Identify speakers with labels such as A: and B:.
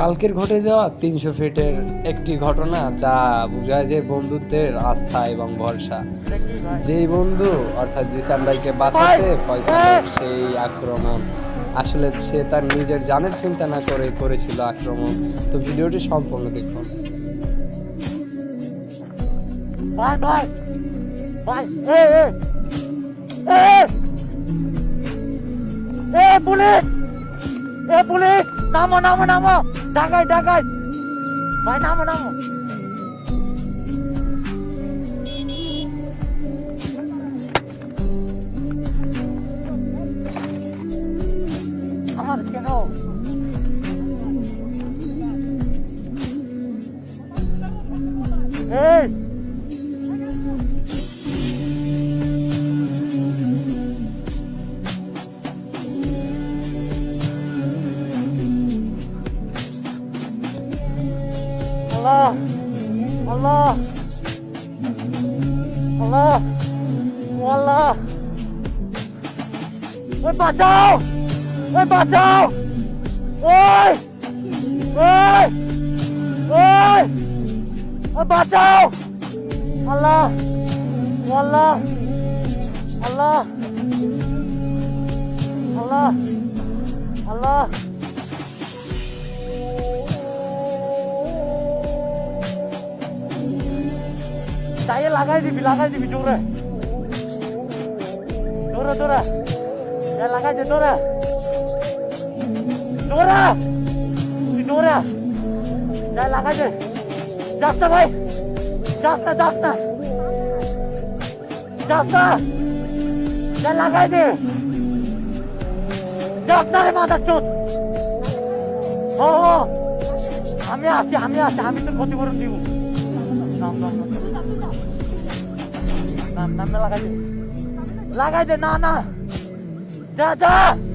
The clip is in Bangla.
A: কালকের ঘটে যাওয়া তিনশো ফিটের একটি ঘটনা যা বোঝায় যে বন্ধুত্বের আস্থা এবং ভরসা। যেই বন্ধু অর্থাৎ জিসান ভাইকে বাঁচাতে ফয়সালের সেই আক্রমণ আসলে সে তার নিজের জানের চিন্তা না করে করেছিল আক্রমণ। তো ভিডিওটি সম্পূর্ণ দেখুন।
B: ভাই ভাই ভাই এ এ! এ! এ পুলিশ! এ পুলিশ! নামো নামো নামো! ডাকাই ডাকাই। ভাই নামো নামো। আমার কেন? Allah Allah Allah Allah Ôi, bà cháu! Ôi, bà cháu! Ôi! Ôi! Ôi! Ôi, bà cháu! Allah Allah Allah Allah Allah চাইয়ে লাগাই দিবি লাগাই দিবি জোরে। জোরে জোরে। লাগাই দে জোরে। জোরে। জোরে। লাগাই দে। যাস না ভাই। যাস না যাস না। যাস না। লাগাই দে। যাস না রে মাথার চোট ও, আমি আছি আমি আছি আমি তো ক্ষতিপূরণ দিব। নাম নামে লাগাই দে। লাগাই দে না না। যা।